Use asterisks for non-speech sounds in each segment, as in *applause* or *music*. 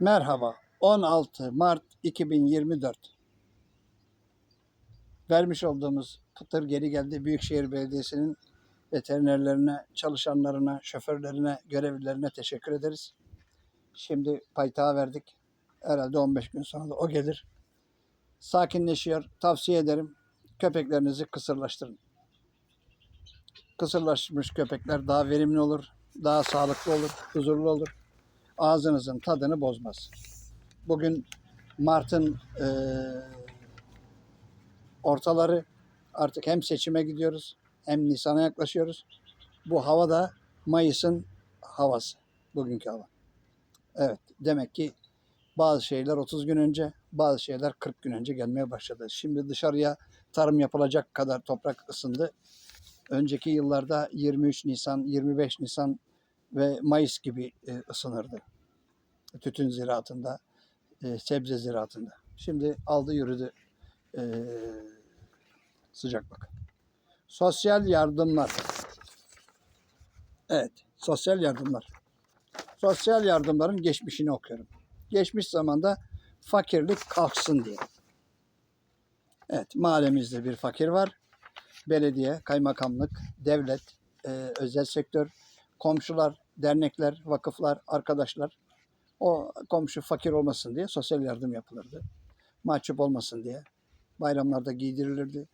Merhaba. 16 Mart 2024. Vermiş olduğumuz Pıtır geri geldi. Büyükşehir Belediyesi'nin veterinerlerine, çalışanlarına, şoförlerine, görevlilerine teşekkür ederiz. Şimdi paytağı verdik. Herhalde 15 gün sonra da o gelir. Sakinleşiyor. Tavsiye ederim. Köpeklerinizi kısırlaştırın. Kısırlaşmış köpekler daha verimli olur, daha sağlıklı olur, huzurlu olur ağzınızın tadını bozmaz. Bugün Mart'ın eee, ortaları artık hem seçime gidiyoruz hem Nisan'a yaklaşıyoruz. Bu hava da Mayıs'ın havası. Bugünkü hava. Evet demek ki bazı şeyler 30 gün önce bazı şeyler 40 gün önce gelmeye başladı. Şimdi dışarıya tarım yapılacak kadar toprak ısındı. Önceki yıllarda 23 Nisan, 25 Nisan ve Mayıs gibi e, ısınırdı. Tütün ziraatında, e, sebze ziraatında. Şimdi aldı yürüdü e, sıcaklık. Sosyal yardımlar. Evet, sosyal yardımlar. Sosyal yardımların geçmişini okuyorum. Geçmiş zamanda fakirlik kalksın diye. Evet, mahallemizde bir fakir var. Belediye, kaymakamlık, devlet, e, özel sektör, komşular, dernekler, vakıflar, arkadaşlar o komşu fakir olmasın diye sosyal yardım yapılırdı. Mahcup olmasın diye. Bayramlarda giydirilirdi.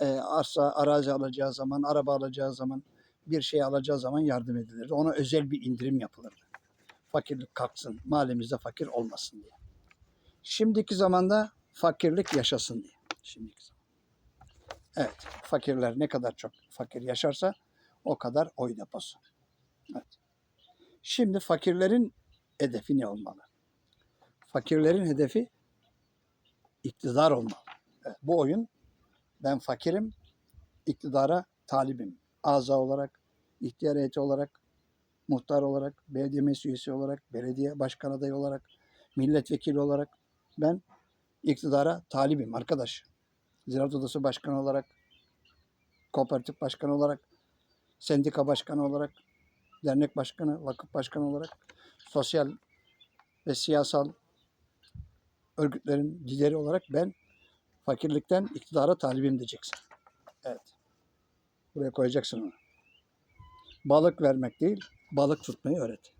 E, arsa, arazi alacağı zaman, araba alacağı zaman, bir şey alacağı zaman yardım edilirdi. Ona özel bir indirim yapılırdı. Fakirlik kalksın, mahallemizde fakir olmasın diye. Şimdiki zamanda fakirlik yaşasın diye. Şimdiki zaman. Evet, fakirler ne kadar çok fakir yaşarsa o kadar oy deposu. Evet. Şimdi fakirlerin hedefi ne olmalı? Fakirlerin hedefi iktidar olmalı. Evet, bu oyun ben fakirim, iktidara talibim. Aza olarak, ihtiyar heyeti olarak, muhtar olarak, belediye meclis üyesi olarak, belediye başkan adayı olarak, milletvekili olarak ben iktidara talibim arkadaş. Ziraat Odası Başkanı olarak, kooperatif başkanı olarak, sendika başkanı olarak, dernek başkanı, vakıf başkanı olarak sosyal ve siyasal örgütlerin lideri olarak ben fakirlikten iktidara talibim diyeceksin. Evet. Buraya koyacaksın onu. Balık vermek değil, balık tutmayı öğret.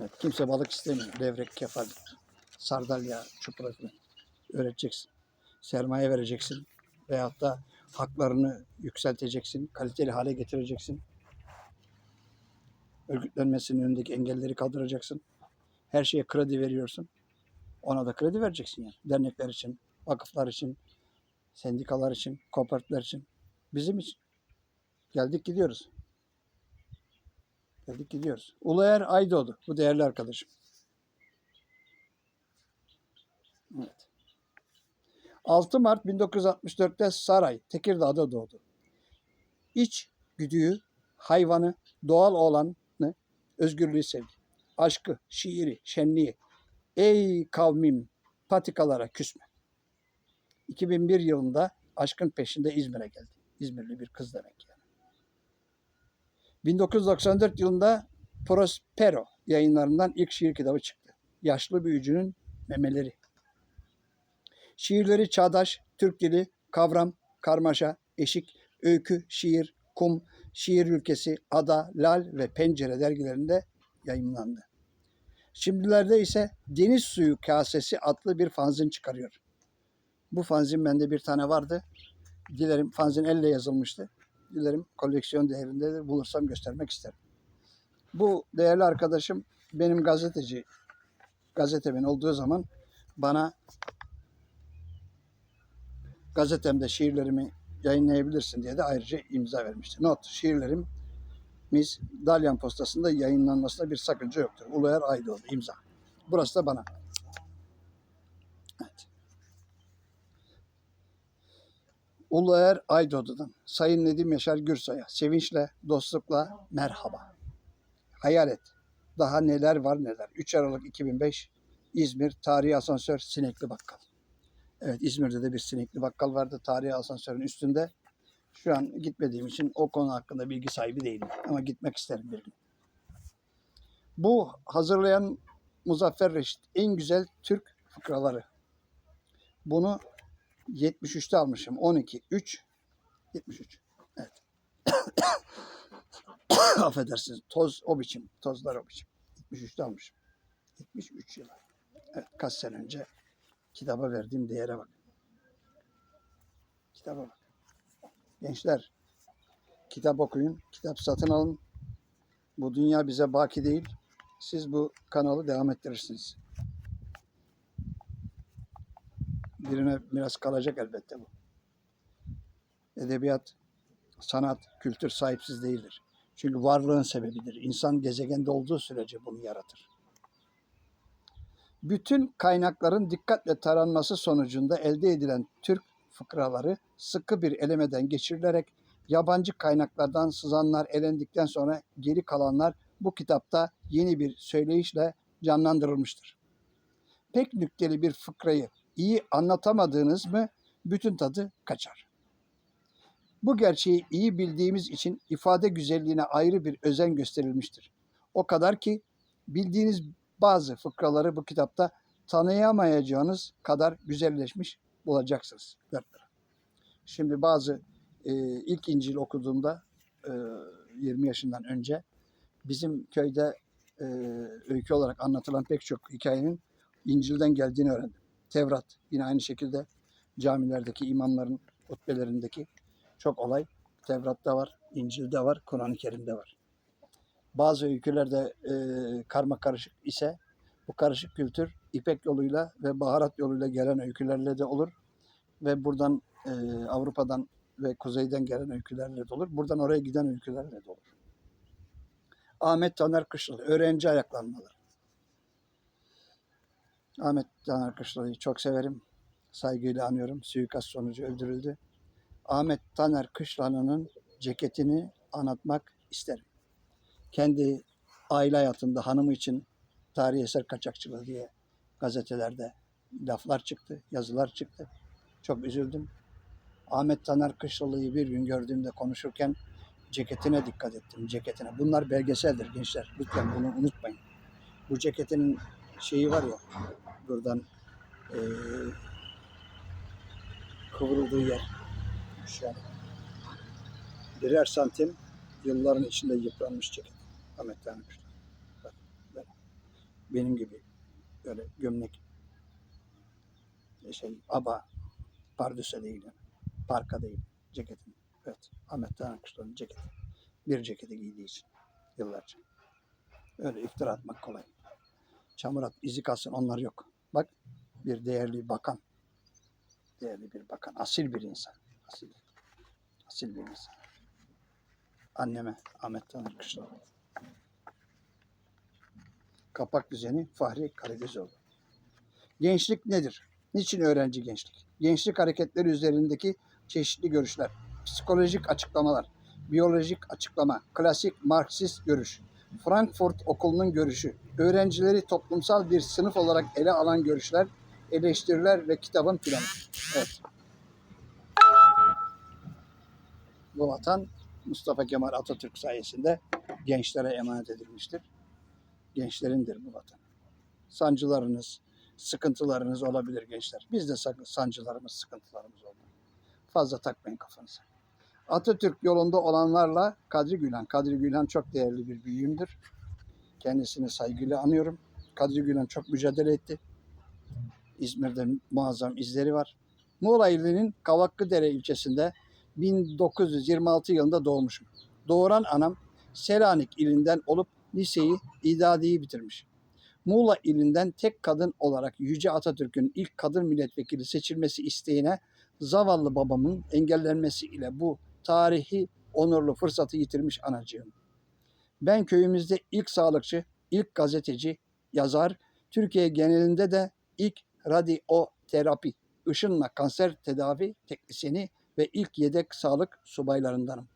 Evet, kimse balık istemiyor. Levrek, kefal, sardalya, çupra falan. Öğreteceksin. Sermaye vereceksin. Veyahut da haklarını yükselteceksin. Kaliteli hale getireceksin örgütlenmesinin önündeki engelleri kaldıracaksın. Her şeye kredi veriyorsun. Ona da kredi vereceksin yani. Dernekler için, vakıflar için, sendikalar için, kooperatifler için, bizim için. Geldik gidiyoruz. Geldik gidiyoruz. Uluer Aydoğdu bu değerli arkadaşım. Evet. 6 Mart 1964'te Saray, Tekirdağ'da doğdu. İç güdüğü, hayvanı, doğal olanı, özgürlüğü sevdi. Aşkı, şiiri, şenliği. Ey kavmim patikalara küsme. 2001 yılında aşkın peşinde İzmir'e geldi. İzmirli bir kız demek yani. 1994 yılında Prospero yayınlarından ilk şiir kitabı çıktı. Yaşlı büyücünün memeleri. Şiirleri çağdaş, Türk dili, kavram, karmaşa, eşik, öykü, şiir, kum, şiir ülkesi, ada, lal ve pencere dergilerinde yayınlandı. Şimdilerde ise Deniz Suyu Kasesi adlı bir fanzin çıkarıyor. Bu fanzin bende bir tane vardı. Dilerim fanzin elle yazılmıştı. Dilerim koleksiyon değerindedir. Bulursam göstermek isterim. Bu değerli arkadaşım benim gazeteci gazetemin olduğu zaman bana gazetemde şiirlerimi yayınlayabilirsin diye de ayrıca imza vermişti. Not, şiirlerimiz Dalyan Postası'nda yayınlanmasında bir sakınca yoktur. Uluer Aydoğdu imza. Burası da bana. Evet. Uluer Aydoğdu'dan Sayın Nedim Yaşar Gürsay'a sevinçle, dostlukla merhaba. Hayal et. Daha neler var neler. 3 Aralık 2005 İzmir Tarihi Asansör Sinekli Bakkal. Evet İzmir'de de bir sinekli bakkal vardı. Tarihi asansörün üstünde. Şu an gitmediğim için o konu hakkında bilgi sahibi değilim. Ama gitmek isterim bir gün. Bu hazırlayan Muzaffer Reşit en güzel Türk fıkraları. Bunu 73'te almışım. 12, 3, 73. Evet. *coughs* Affedersiniz. Toz o biçim. Tozlar o biçim. 73'te almışım. 73 yıl. Evet, kaç sene önce kitaba verdiğim değere bak. Kitaba bak. Gençler, kitap okuyun, kitap satın alın. Bu dünya bize baki değil. Siz bu kanalı devam ettirirsiniz. Birine biraz kalacak elbette bu. Edebiyat, sanat, kültür sahipsiz değildir. Çünkü varlığın sebebidir. İnsan gezegende olduğu sürece bunu yaratır. Bütün kaynakların dikkatle taranması sonucunda elde edilen Türk fıkraları sıkı bir elemeden geçirilerek yabancı kaynaklardan sızanlar elendikten sonra geri kalanlar bu kitapta yeni bir söyleyişle canlandırılmıştır. Pek nükteli bir fıkrayı iyi anlatamadığınız mı bütün tadı kaçar. Bu gerçeği iyi bildiğimiz için ifade güzelliğine ayrı bir özen gösterilmiştir. O kadar ki bildiğiniz bazı fıkraları bu kitapta tanıyamayacağınız kadar güzelleşmiş bulacaksınız. Şimdi bazı e, ilk İncil okuduğumda e, 20 yaşından önce bizim köyde e, öykü olarak anlatılan pek çok hikayenin İncil'den geldiğini öğrendim. Tevrat yine aynı şekilde camilerdeki imamların hutbelerindeki çok olay Tevrat'ta var, İncil'de var, Kur'an-ı Kerim'de var. Bazı öykülerde e, karma karışık ise bu karışık kültür İpek yoluyla ve baharat yoluyla gelen öykülerle de olur. Ve buradan e, Avrupa'dan ve kuzeyden gelen öykülerle de olur. Buradan oraya giden öykülerle de olur. Ahmet Taner Kışlalı, öğrenci ayaklanmaları. Ahmet Taner Kışlalı'yı çok severim. Saygıyla anıyorum. Suikast sonucu öldürüldü. Ahmet Taner Kışlalı'nın ceketini anlatmak isterim. Kendi aile hayatında hanımı için tarihi eser kaçakçılığı diye gazetelerde laflar çıktı, yazılar çıktı. Çok üzüldüm. Ahmet Taner Kışlalı'yı bir gün gördüğümde konuşurken ceketine dikkat ettim, ceketine. Bunlar belgeseldir gençler. Lütfen bunu unutmayın. Bu ceketinin şeyi var ya, buradan eee kıvrıldığı yer. Şöyle. Birer santim yılların içinde yıpranmış ceket. Ahmet Taner Kışlalı. Bak, böyle. Benim gibi böyle gömlek şey aba pardüse değil. Parka değil ceketin. Evet. Ahmet Taner Kışlalı'nın ceketi. Bir ceketi giydiği için yıllarca. Öyle iftira atmak kolay. Çamur at, izi kalsın onlar yok. Bak bir değerli bakan. Değerli bir bakan. Asil bir insan. Asil. Asil bir insan. Anneme Ahmet Taner Kışlalı. Kapak düzeni Fahri Karagözoğlu. Gençlik nedir? Niçin öğrenci gençlik? Gençlik hareketleri üzerindeki çeşitli görüşler, psikolojik açıklamalar, biyolojik açıklama, klasik Marksist görüş, Frankfurt Okulu'nun görüşü, öğrencileri toplumsal bir sınıf olarak ele alan görüşler, eleştiriler ve kitabın planı. Evet. Bu vatan Mustafa Kemal Atatürk sayesinde gençlere emanet edilmiştir. Gençlerindir bu vatan. Sancılarınız, sıkıntılarınız olabilir gençler. Biz de sancılarımız, sıkıntılarımız oldu. Fazla takmayın kafanıza. Atatürk yolunda olanlarla Kadri Gülen. Kadri Gülen çok değerli bir büyüğümdür. Kendisini saygıyla anıyorum. Kadri Gülen çok mücadele etti. İzmir'de muazzam izleri var. Muğla ilinin Kavakkıdere ilçesinde 1926 yılında doğmuşum. Doğuran anam Selanik ilinden olup liseyi idadiyi bitirmiş. Muğla ilinden tek kadın olarak Yüce Atatürk'ün ilk kadın milletvekili seçilmesi isteğine zavallı babamın engellenmesi ile bu tarihi onurlu fırsatı yitirmiş anacığım. Ben köyümüzde ilk sağlıkçı, ilk gazeteci, yazar, Türkiye genelinde de ilk radyoterapi, ışınla kanser tedavi teknisyeni ve ilk yedek sağlık subaylarındanım.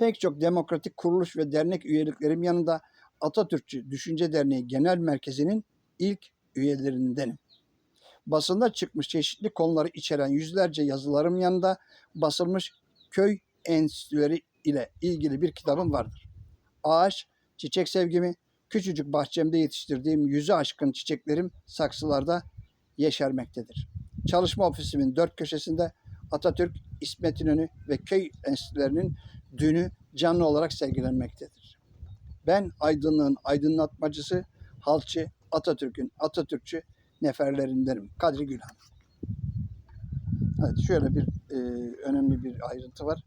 Pek çok demokratik kuruluş ve dernek üyeliklerim yanında Atatürkçü Düşünce Derneği Genel Merkezi'nin ilk üyelerindenim. Basında çıkmış çeşitli konuları içeren yüzlerce yazılarım yanında basılmış köy enstitüleri ile ilgili bir kitabım vardır. Ağaç, çiçek sevgimi, Küçücük bahçemde yetiştirdiğim yüzü aşkın çiçeklerim saksılarda yeşermektedir. Çalışma ofisimin dört köşesinde Atatürk, İsmet İnönü ve köy enstitülerinin dünü canlı olarak sergilenmektedir. Ben aydınlığın aydınlatmacısı, halkçı, Atatürk'ün Atatürkçü neferlerindenim. Kadri Gülhan. Evet, şöyle bir e, önemli bir ayrıntı var.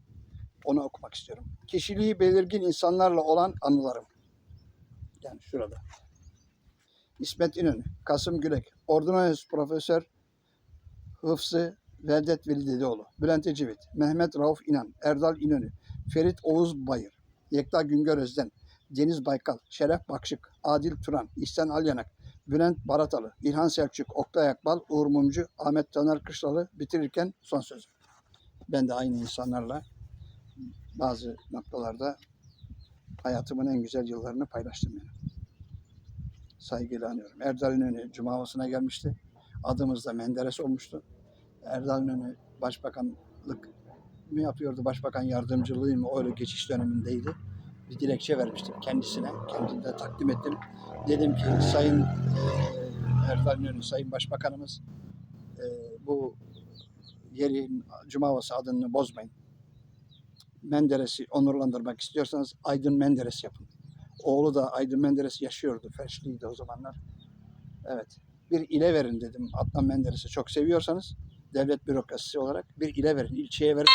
Onu okumak istiyorum. Kişiliği belirgin insanlarla olan anılarım. Yani şurada. İsmet İnönü, Kasım Gülek, Ordonez Profesör Hıfzı Veldet Veli Dedeoğlu, Bülent Ecevit, Mehmet Rauf İnan, Erdal İnönü, Ferit Oğuz Bayır, Yekta Güngör Özden, Deniz Baykal, Şeref Bakşık, Adil Turan, İhsan Alyanak, Bülent Baratalı, İlhan Selçuk, Oktay Akbal, Uğur Mumcu, Ahmet Taner Kışlalı bitirirken son sözü. Ben de aynı insanlarla bazı noktalarda hayatımın en güzel yıllarını paylaştım yani. Saygıyla anıyorum. Erdal İnönü Cuma havasına gelmişti. Adımız da Menderes olmuştu. Erdal İnönü başbakanlık mı yapıyordu, başbakan yardımcılığı mı öyle geçiş dönemindeydi. Bir dilekçe vermiştim kendisine. Kendini de takdim ettim. Dedim ki Sayın eee Erdal İnönü, Sayın Başbakanımız eee, bu yerin Cuma havası adını bozmayın. Menderes'i onurlandırmak istiyorsanız Aydın Menderes yapın. Oğlu da Aydın Menderes yaşıyordu. Felçliydi o zamanlar. Evet. Bir ile verin dedim. Adnan Menderes'i çok seviyorsanız devlet bürokrasisi olarak bir ile verin. ilçeye verin.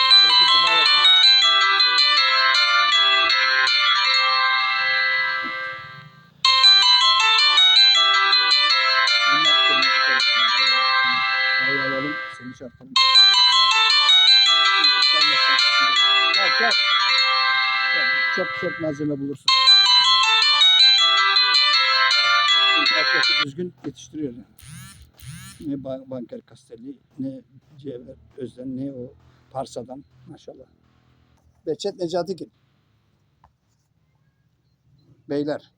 Seni çarpalım. Çak çak. Çok çok malzeme bulursun. Çünkü düzgün yetiştiriyor. yani. Ne Ba- Banker Castelli, ne Cevher Özden, ne o Parsa'dan maşallah. Behçet Necati Gil. Beyler.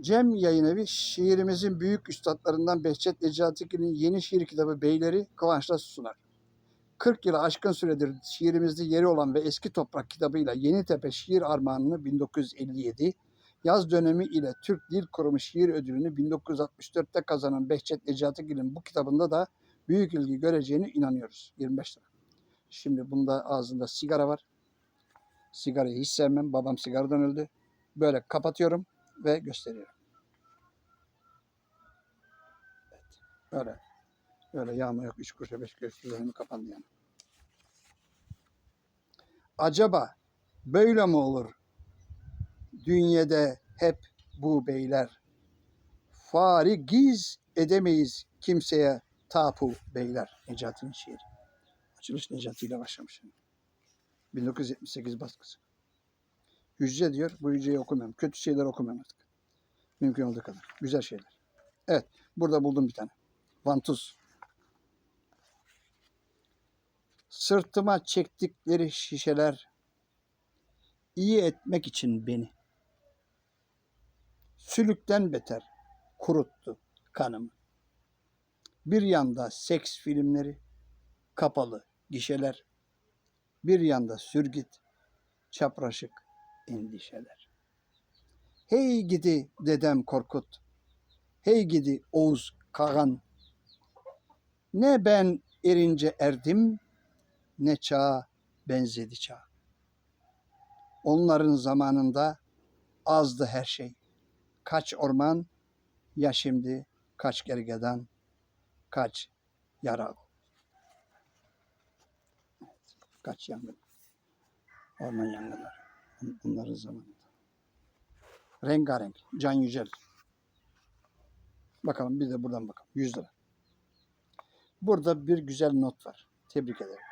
Cem Yayın Evi şiirimizin büyük üstadlarından Behçet Necati Gil'in yeni şiir kitabı Beyleri kıvançla sunar. 40 yılı aşkın süredir şiirimizde yeri olan ve Eski Toprak kitabıyla Yenitepe Şiir Armağanı'nı 1957, yaz dönemi ile Türk Dil Kurumu Şiir Ödülünü 1964'te kazanan Behçet Necati Gil'in bu kitabında da büyük ilgi göreceğine inanıyoruz. 25 lira. Şimdi bunda ağzında sigara var. Sigarayı hiç sevmem. Babam sigaradan öldü. Böyle kapatıyorum ve gösteriyorum. Evet. Öyle. Öyle yağma yok. Üç kuruşa beş kuruş üzerine kapandı yani. Acaba böyle mi olur? Dünyada hep bu beyler. Fari giz edemeyiz kimseye tapu beyler. Necati'nin şiiri. Açılış Necati ile başlamış. yani. 1978 baskısı. Hücre diyor. Bu hücreyi okumuyorum. Kötü şeyler okumuyorum artık. Mümkün olduğu kadar. Güzel şeyler. Evet. Burada buldum bir tane. Vantuz. Sırtıma çektikleri şişeler iyi etmek için beni. Sülükten beter kuruttu kanımı. Bir yanda seks filmleri, kapalı gişeler. Bir yanda sürgit, çapraşık endişeler. Hey gidi dedem Korkut, hey gidi Oğuz Kagan. Ne ben erince erdim, ne çağa benzedi çağ. Onların zamanında azdı her şey. Kaç orman, ya şimdi kaç gergedan, kaç yara. Kaç yangın. Orman yangınları. Onların zamanında. Rengarenk. Can Yücel. Bakalım bir de buradan bakalım. 100 lira. Burada bir güzel not var. Tebrik ederim.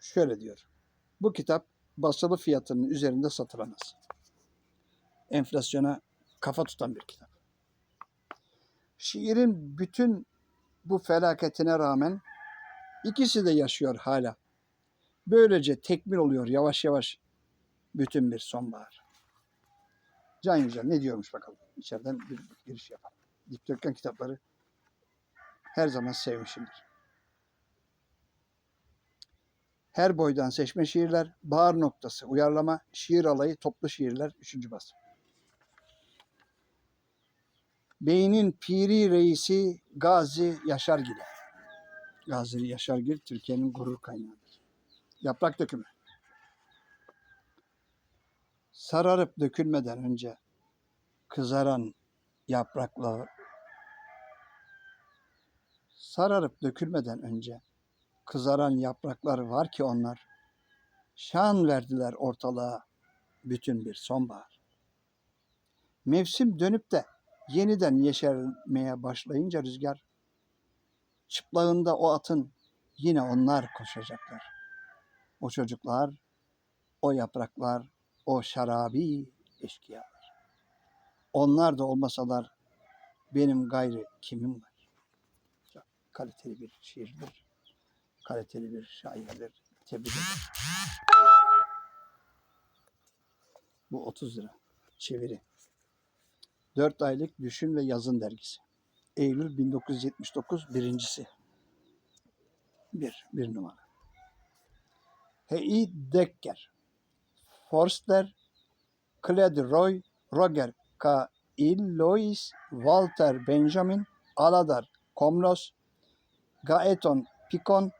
Şöyle diyor. Bu kitap basılı fiyatının üzerinde satılamaz. Enflasyona kafa tutan bir kitap. Şiirin bütün bu felaketine rağmen ikisi de yaşıyor hala. Böylece tekmil oluyor yavaş yavaş bütün bir sonbahar. Can Yücel ne diyormuş bakalım. İçeriden bir giriş yapalım. Dikdörtgen kitapları her zaman sevmişimdir. Her boydan seçme şiirler, bahar noktası, uyarlama, şiir alayı, toplu şiirler, üçüncü basım. Beynin piri reisi Gazi Yaşargil. Gazi Yaşargil Türkiye'nin gurur kaynağıdır. Yaprak dökümü. Sararıp dökülmeden önce kızaran yapraklar sararıp dökülmeden önce kızaran yapraklar var ki onlar şan verdiler ortalığa bütün bir sonbahar. Mevsim dönüp de yeniden yeşermeye başlayınca rüzgar çıplağında o atın yine onlar koşacaklar. O çocuklar, o yapraklar, o şarabi eşkıyalar. Onlar da olmasalar benim gayrı kimim var? Çok kaliteli bir şiirdir. Kaliteli bir şairdir. Tebrik ederim. Bu 30 lira. Çeviri. 4 aylık Düşün ve Yazın dergisi. Eylül 1979 birincisi. Bir, bir numara. Hei Decker. Forster, Claude Roy, Roger K. Illois, Walter Benjamin, Aladar Komlos, Gaeton Picon,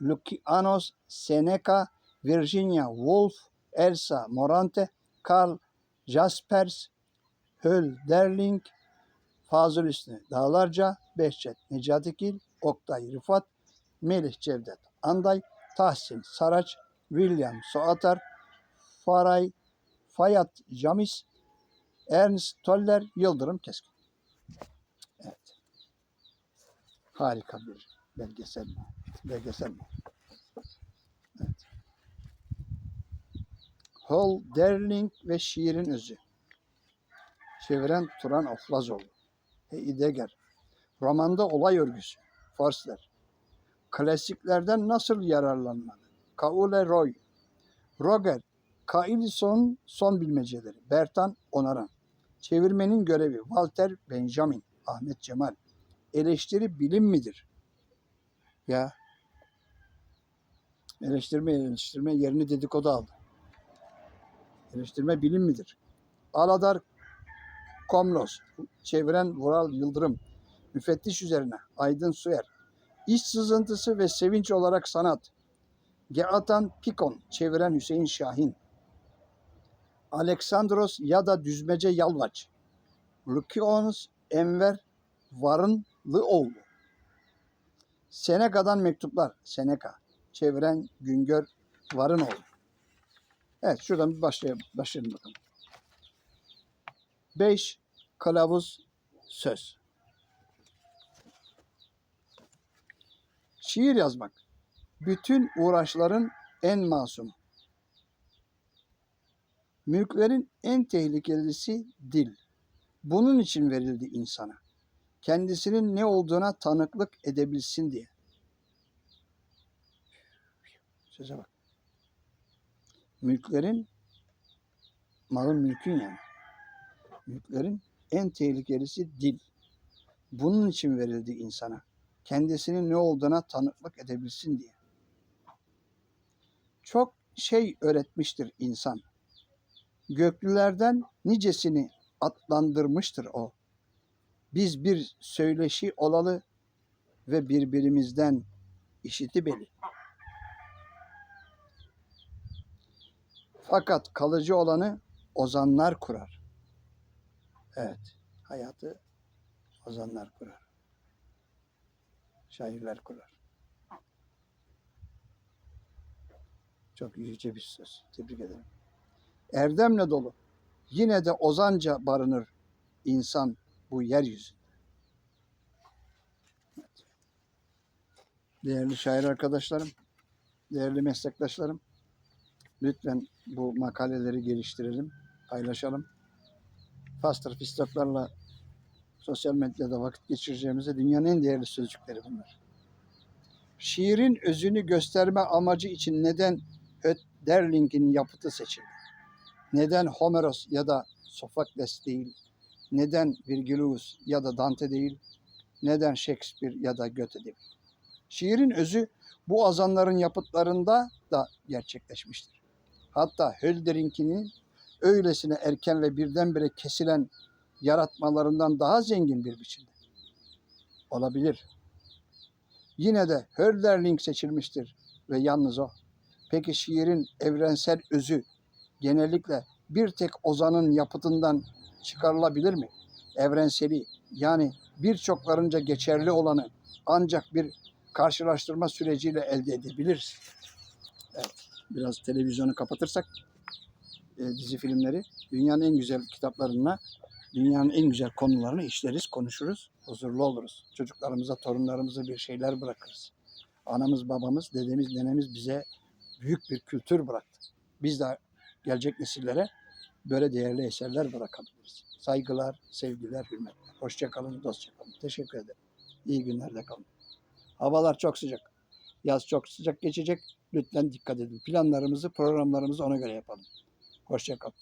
Lucianos Seneca, Virginia Woolf, Elsa Morante, Karl Jaspers, Hölderling, Fazıl Hüsnü Dağlarca, Behçet Necatigil, Oktay Rıfat, Melih Cevdet Anday, Tahsin Saraç, William Soatar, Faray Fayat Jamis, Ernst Toller, Yıldırım Keskin. Evet. Harika bir belgesel mi? Belgesel mi? Evet. Hol Derling ve Şiirin Özü. Çeviren Turan Aflazoğlu. Heidegger. Romanda olay örgüsü. Forsler. Klasiklerden nasıl yararlanmalı? Kaule Roy. Roger. Kailson son bilmeceleri. Bertan Onaran. Çevirmenin görevi. Walter Benjamin. Ahmet Cemal. Eleştiri bilim midir? Ya. Eleştirme eleştirme yerini dedikodu aldı. Eleştirme bilim midir? Aladar Komlos. Çeviren Vural Yıldırım. Müfettiş üzerine Aydın Suyer. İş sızıntısı ve sevinç olarak sanat. Geatan Pikon. Çeviren Hüseyin Şahin. Aleksandros ya da Düzmece Yalvaç. Lukionos Enver Varınlıoğlu. Seneca'dan mektuplar. Seneca. Çeviren Güngör Varınoğlu. Evet şuradan bir başlayalım, başlayalım bakalım. 5. Kılavuz söz. Şiir yazmak. Bütün uğraşların en masum. Mülklerin en tehlikelisi dil. Bunun için verildi insana. Kendisinin ne olduğuna tanıklık edebilsin diye. Söze bak. Mülklerin, malın mülkün yani. Mülklerin en tehlikelisi dil. Bunun için verildi insana. Kendisinin ne olduğuna tanıklık edebilsin diye. Çok şey öğretmiştir insan. Göklülerden nicesini atlandırmıştır o. Biz bir söyleşi olalı ve birbirimizden işiti beli. Fakat kalıcı olanı ozanlar kurar. Evet, hayatı ozanlar kurar. Şairler kurar. Çok yüce bir söz. Tebrik ederim. Erdemle dolu. Yine de ozanca barınır insan bu yeryüzünde. Evet. Değerli şair arkadaşlarım, değerli meslektaşlarım, lütfen bu makaleleri geliştirelim, paylaşalım. Fastır fistoklarla sosyal medyada vakit geçireceğimize dünyanın en değerli sözcükleri bunlar. Şiirin özünü gösterme amacı için neden Derling'in yapıtı seçildi? Neden Homeros ya da Sofokles değil? Neden Virgilius ya da Dante değil? Neden Shakespeare ya da Goethe değil? Şiirin özü bu azanların yapıtlarında da gerçekleşmiştir. Hatta Hölder'inkinin öylesine erken ve birdenbire kesilen yaratmalarından daha zengin bir biçimde. Olabilir. Yine de Hölderlin seçilmiştir ve yalnız o. Peki şiirin evrensel özü genellikle bir tek ozanın yapıtından çıkarılabilir mi? Evrenseli yani birçoklarınca geçerli olanı ancak bir karşılaştırma süreciyle elde edebiliriz. Evet, biraz televizyonu kapatırsak e, dizi filmleri dünyanın en güzel kitaplarına, dünyanın en güzel konularını işleriz, konuşuruz, huzurlu oluruz. Çocuklarımıza, torunlarımıza bir şeyler bırakırız. Anamız, babamız, dedemiz, nenemiz bize büyük bir kültür bıraktı. Biz de gelecek nesillere böyle değerli eserler bırakabiliriz. Saygılar, sevgiler, hürmetler. Hoşça kalın, dostça kalın. Teşekkür ederim. İyi günlerde kalın. Havalar çok sıcak. Yaz çok sıcak geçecek. Lütfen dikkat edin. Planlarımızı, programlarımızı ona göre yapalım. Hoşça kalın.